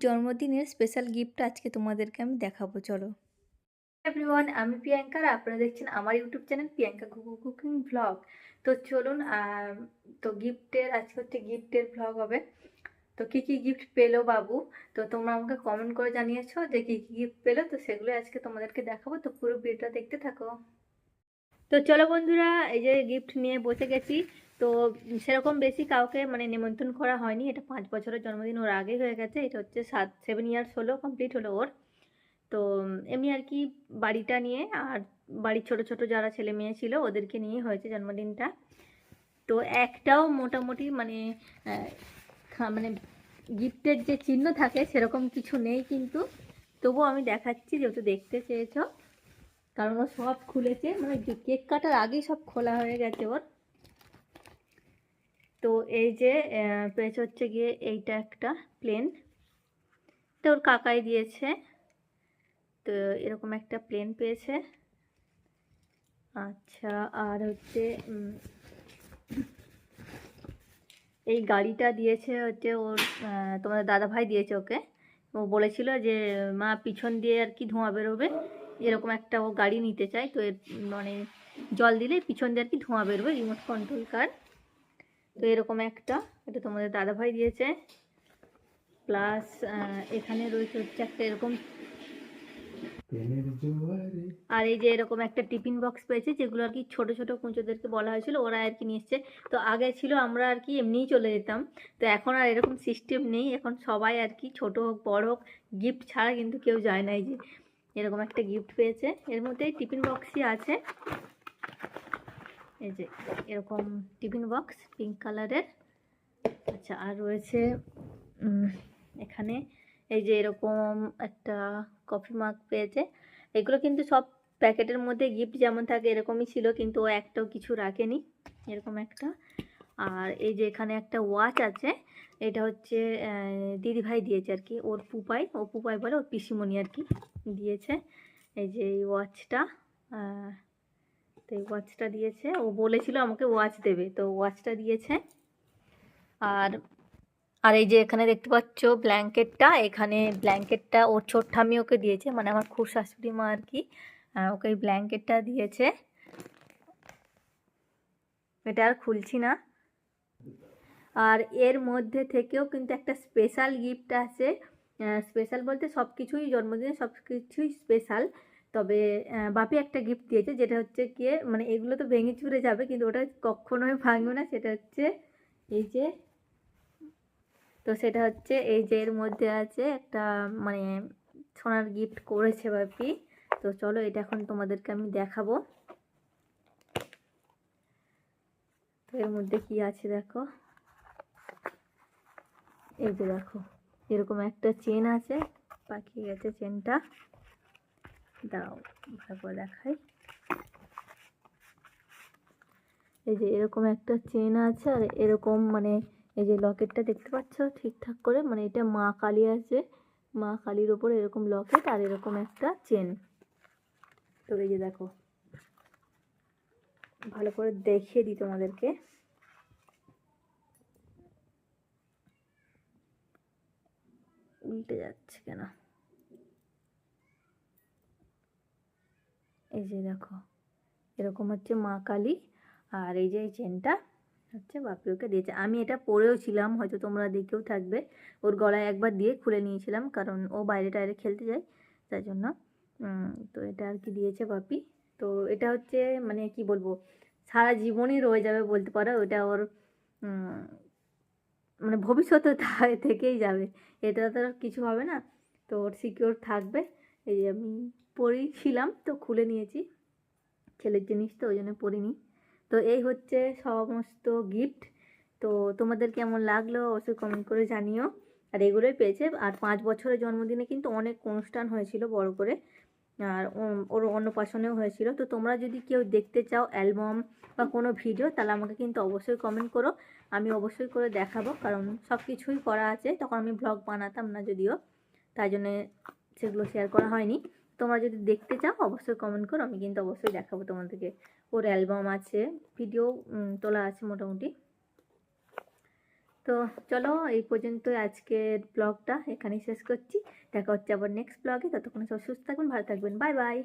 জন্মদিনের special gift আজকে তোমাদেরকে আমি দেখাবো, চলো। এভরিওয়ান আমি প্রিয়াঙ্কা আর আপনারা দেখছেন আমার ইউটিউব চ্যানেল প্রিয়াঙ্কা কুকু কুকিং ভ্লগ তো চলুন তো গিফটের আজকে হচ্ছে গিফটের ভ্লগ হবে। তো কী কী গিফট পেল বাবু? তো তোমরা আমাকে কমেন্ট করে জানিয়েছো যে কী কী গিফট পেল, তো সেগুলো আজকে তোমাদেরকে দেখাবো। তো পুরো ভিডিওটা দেখতে থাকো। তো চলো বন্ধুরা, এই যে গিফট নিয়ে বসে গেছি। তো সেরকম বেশি কাউকে মানে নিমন্ত্রণ করা হয়নি। এটা পাঁচ বছরের জন্মদিন, ওর আগে হয়ে গেছে। এটা হচ্ছে সাত সেভেন ইয়ার্স হলো কমপ্লিট হলো ওর। তো এমনি আর কি বাড়িটা নিয়ে আর বাড়ির ছোট ছোট যারা ছেলে মেয়ে ছিল, ওদেরকে নিয়ে হয়েছে জন্মদিনটা। তো একটাও মোটামুটি মানে মানে গিফটের যে চিহ্ন থাকে, সেরকম কিছু নেই কিন্তু। তবুও আমি দেখাচ্ছি, যেহেতু দেখতে চেয়েছো। কারণ ও সব খুলেছে মানে কেক কাটার আগেই সব খোলা হয়ে গেছে ওর। তো এই যে পেয়েছে হচ্ছে গিয়ে এইটা একটা প্লেন। তো ওর কাকাই দিয়েছে, তো এরকম একটা প্লেন পেয়েছে। আচ্ছা আর হচ্ছে এই গাড়িটা দিয়েছে হচ্ছে ওর তোমাদের দাদা ভাই দিয়েছে ওকে। ও বলেছিল যে, মা পিছন দিয়ে আর কি ধোঁয়া বেরোবে। এরকম একটা ও গাড়ি নিতে চায়, তো এর মানে জল দিলে পিছন দিয়ে আর কি ধোঁয়া বেরোবে রিমোট কন্ট্রোল কার। তো এরকম একটা, এটা তোমাদের দাদা ভাই দিয়েছে প্লাস এখানে রয়েছে হচ্ছে একটা এরকম আর এই যে এরকম একটা টিফিন বক্স পেয়েছে, যেগুলো আর কি ছোটো ছোটো কুঁচোদেরকে বলা হয়েছিল, ওরা আর কি এসছে। তো আগে ছিল আমরা আর কি এমনিই চলে যেতাম, তো এখন আর এরকম সিস্টেম নেই। এখন সবাই আর কি ছোটো হোক, বড় হোক গিফট ছাড়া কিন্তু কেউ যায় না এই যে। এরকম একটা গিফট পেয়েছে। এর মধ্যে টিফিন বক্সই আছে। এই যে, এরকম টিফিন বক্স পিঙ্ক কালারের আচ্ছা আর রয়েছে এখানে এই যে এরকম একটা কফি মাগ পেয়েছে। এগুলো কিন্তু সব প্যাকেটের মধ্যে গিফট যেমন থাকে এরকমই ছিল, কিন্তু ও একটাও কিছু রাখেনি। এরকম একটা আর এই যে এখানে একটা ওয়াচ আছে, এটা হচ্ছে দিদিভাই দিয়েছে আর কি ওর পুপাই ও পুপাই বলে ওর পিসিমণি আর কি দিয়েছে এই যে এই ওয়াচটা তো এই ওয়াচটা দিয়েছে। ও বলেছিল আমাকে ওয়াচ দেবে, তো ওয়াচটা দিয়েছে। আর আর এই যে এখানে দেখতে পাচ্ছ ব্ল্যাঙ্কেটটা এখানে ব্ল্যাঙ্কেটটা ওর ছোট ঠামি ওকে দিয়েছে মানে আমার খুব শাশুড়ি মা আর কি ওকে এই ব্ল্যাঙ্কেটটা দিয়েছে। এটা আর খুলছি না। আর এর মধ্যে থেকেও কিন্তু একটা স্পেশাল গিফট আছে। স্পেশাল বলতে সব কিছুই জন্মদিনে সব কিছুই স্পেশাল তবে বাপি একটা গিফট দিয়েছে, যেটা হচ্ছে গিয়ে মানে এগুলো তো ভেঙে চুরে যাবে, কিন্তু ওটা কখনোই ভাঙবে না। সেটা হচ্ছে এই যে, তো সেটা হচ্ছে এই যে এর মধ্যে আছে একটা মানে সোনার গিফট করেছে বাপি। তো চলো এটা এখন তোমাদেরকে আমি দেখাবো। তো এর মধ্যে কি আছে দেখো? এই যে দেখো, এরকম একটা চেন আছে, পাকিয়ে গেছে চেনটা দাও, ভালো করে দেখাই। এই যে এরকম একটা চেন আছে, আর এরকম মানে এই যে লকেটটা দেখতে পাচ্ছ? ঠিকঠাক করে মানে এটা মা কালী আছে। মা কালীর ওপর এরকম লকেট আর এরকম একটা চেন তো এই যে দেখো, ভালো করে দেখিয়ে দিই তোমাদেরকে। উল্টে যাচ্ছে কেন? এই যে দেখো, এরকম হচ্ছে মা কালী আর এই যে এই চেনটা হচ্ছে বাপি ওকে দিয়েছে। আমি এটা পরেও ছিলাম, হয়তো তোমরা দেখেও থাকবে। ওর গলায় একবার দিয়ে খুলে নিয়েছিলাম, কারণ ও বাইরে টাইরে খেলতে যায়, তাই জন্য। তো এটা আর কি দিয়েছে বাপি। তো এটা হচ্ছে মানে কি বলব, সারা জীবনই রয়ে যাবে বলতে পারো, ওটা ওর মানে ভবিষ্যতে থেকেই যাবে। এটা তো আর কিছু হবে না। তো ওর সিকিওর থাকবে। এই যে আমি পরেছিলাম তো খুলে নিয়েছি। ছেলের জিনিস তো ওই জন্য পরিনি তো এই হচ্ছে সমস্ত গিফট তো তোমাদের কেমন লাগল অবশ্যই কমেন্ট করে জানিও। আর এগুলোই পেয়েছে। আর পাঁচ বছরের জন্মদিনে কিন্তু অনেক অনুষ্ঠান হয়েছিল বড় করে। আর ওর অন্নপ্রাশনেও হয়েছিল। তো তোমরা যদি কেউ দেখতে চাও অ্যালবাম বা কোনো ভিডিও, তাহলে আমাকে কিন্তু অবশ্যই কমেন্ট করো। আমি অবশ্যই করে দেখাবো, কারণ সব কিছুই করা আছে। তখন আমি ব্লগ বানাতাম না যদিও, তাই জন্যে সেগুলো শেয়ার করা হয়নি। তোমরা যদি দেখতে চাও, অবশ্যই কমেন্ট করো। আমি কিন্তু অবশ্যই দেখাবো তোমাদেরকে। ওর অ্যালবাম আছে ভিডিও তোলা আছে মোটামুটি। তো চলো এই পর্যন্ত আজকের ব্লগটা এখানেই শেষ করছি। দেখা হচ্ছে আবার নেক্সট ব্লগে ততক্ষণ সব সুস্থ থাকবেন, ভালো থাকবেন। Bye bye